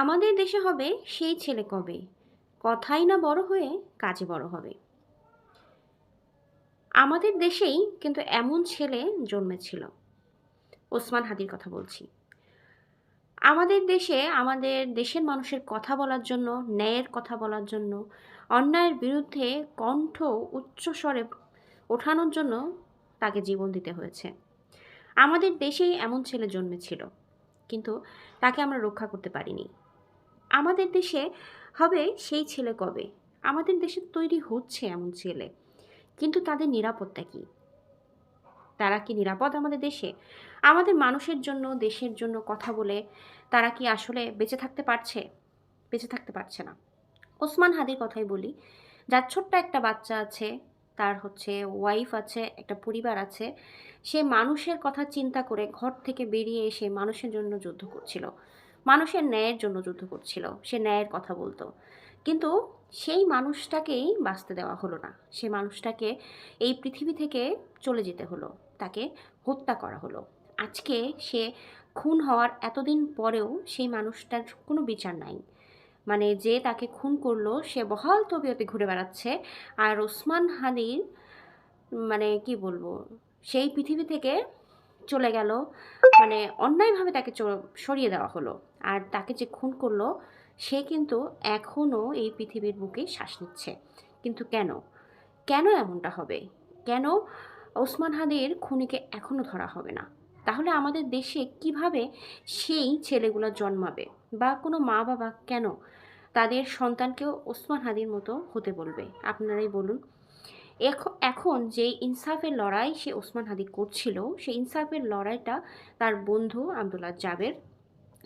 আমাদের দেশে হবে সেই ছেলে কবে? কথাই না বড় হয়ে কাজে বড় হবে। আমাদের দেশেই কিন্তু এমন ছেলে জন্মেছিল। ওসমান হাদির কথা বলছি। আমাদের দেশে, আমাদের দেশের মানুষের কথা বলার জন্য, ন্যায়ের কথা বলার জন্য, অন্যায়ের বিরুদ্ধে কণ্ঠ উচ্চস্বরে ওঠানোর জন্য তাকে জীবন দিতে হয়েছে। আমাদের দেশেই এমন ছেলে জন্মেছিল, কিন্তু তাকে আমরা রক্ষা করতে পারিনি। আমাদের দেশে হবে সেই ছেলে কবে? আমাদের দেশে তৈরি হচ্ছে এমন ছেলে। কিন্তু তাদের নিরাপত্তা কি? তারা কি নিরাপদ আমাদের দেশে? আমাদের মানুষের জন্য, দেশের জন্য কথা বলে তারা কি আসলে বেঁচে থাকতে পারছে? বেঁচে থাকতে পারছে না। ওসমান হাদির কথাই বলি, যার ছোট্ট একটা বাচ্চা আছে, তার হচ্ছে ওয়াইফ আছে, একটা পরিবার আছে, সে মানুষের কথা চিন্তা করে ঘর থেকে বেরিয়ে এসে মানুষের জন্য যুদ্ধ করছিল। মানুষের ন্যায়ের জন্য যুদ্ধ করছিল, সে ন্যায়ের কথা বলতো। কিন্তু সেই মানুষটাকেই বাঁচতে দেওয়া হলো না। সে মানুষটাকে এই পৃথিবী থেকে চলে যেতে হলো, তাকে হত্যা করা হলো। আজকে সে খুন হওয়ার এতদিন পরেও সেই মানুষটার কোনো বিচার নাই। মানে যে তাকে খুন করল, সে বহাল তবিয়তে ঘুরে বেড়াচ্ছে আর ওসমান হাদির মানে কি বলব, সেই পৃথিবী থেকে চলে গেল। মানে অন্যায়ভাবে তাকে সরিয়ে দেওয়া হলো। আর তাকে যে খুন করল, সে কিন্তু এখনও এই পৃথিবীর বুকে শ্বাস নিচ্ছে। কিন্তু কেন? কেন এমনটা হবে? কেন ওসমান হাদির খুনিকে এখনও ধরা হবে না? তাহলে আমাদের দেশে কীভাবে সেই ছেলেগুলো জন্মাবে? বা কোনো মা বাবা কেন তাদের সন্তানকেও ওসমান হাদির মতো হতে বলবে? আপনারাই বলুন। এখন যে ইনসাফের লড়াই সে ওসমান হাদি করছিল, সেই ইনসাফের লড়াইটা তার বন্ধু আবদুল্লাহ জাবের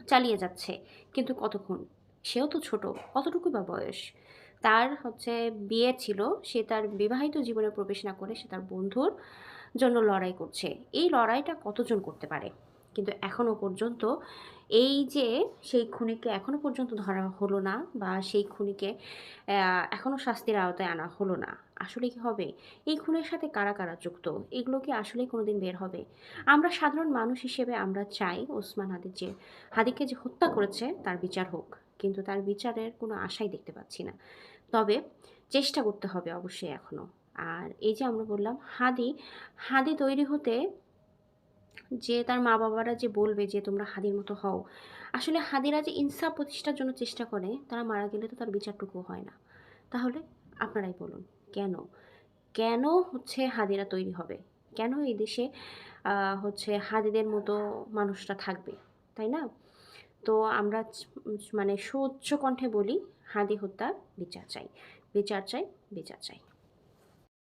চালিয়ে যাচ্ছে। কিন্তু কতক্ষণ? সেও তো ছোট, কতটুকু বা বয়স? তার হচ্ছে বিয়ে ছিল, সে তার বিবাহিত জীবনে প্রবেশ না করে সে তার বন্ধুর জন্য লড়াই করছে। এই লড়াইটা কতজন করতে পারে? কিন্তু এখনও পর্যন্ত এই যে সেই খুনিকে এখনও পর্যন্ত ধরা হলো না বা সেই খুনিকে এখনও শাস্তির আওতায় আনা হলো না। আসলে কি হবে? এই খুনের সাথে কারা কারা যুক্ত? এগুলো কি আসলেই কোনোদিন বের হবে? আমরা সাধারণ মানুষ হিসেবে আমরা চাই ওসমান হাদির যে হাদিকে যে হত্যা করেছে তার বিচার হোক, কিন্তু তার বিচারের কোনো আশাই দেখতে পাচ্ছি না। তবে চেষ্টা করতে হবে অবশ্যই এখনও আর এই যে আমরা বললাম হাদি হাদি তৈরি হতে যে তার মা বাবারা যে বলবে যে তোমরা হাদির মতো হও, আসলে হাদিরা যে ইনসাফ প্রতিষ্ঠার জন্য চেষ্টা করে, তারা মারা গেলে তো তার বিচারটুকু হয় না। তাহলে আপনারাই বলুন, কেন? কেন হচ্ছে হাদিরা তৈরি হবে? কেন এই দেশে হচ্ছে হাদিদের মতো মানুষরা থাকবে? তাই না? তো আমরা মানে সুউচ্চ কণ্ঠে বলি, হাদি হত্যার বিচার চাই বিচার চাই বিচার চাই।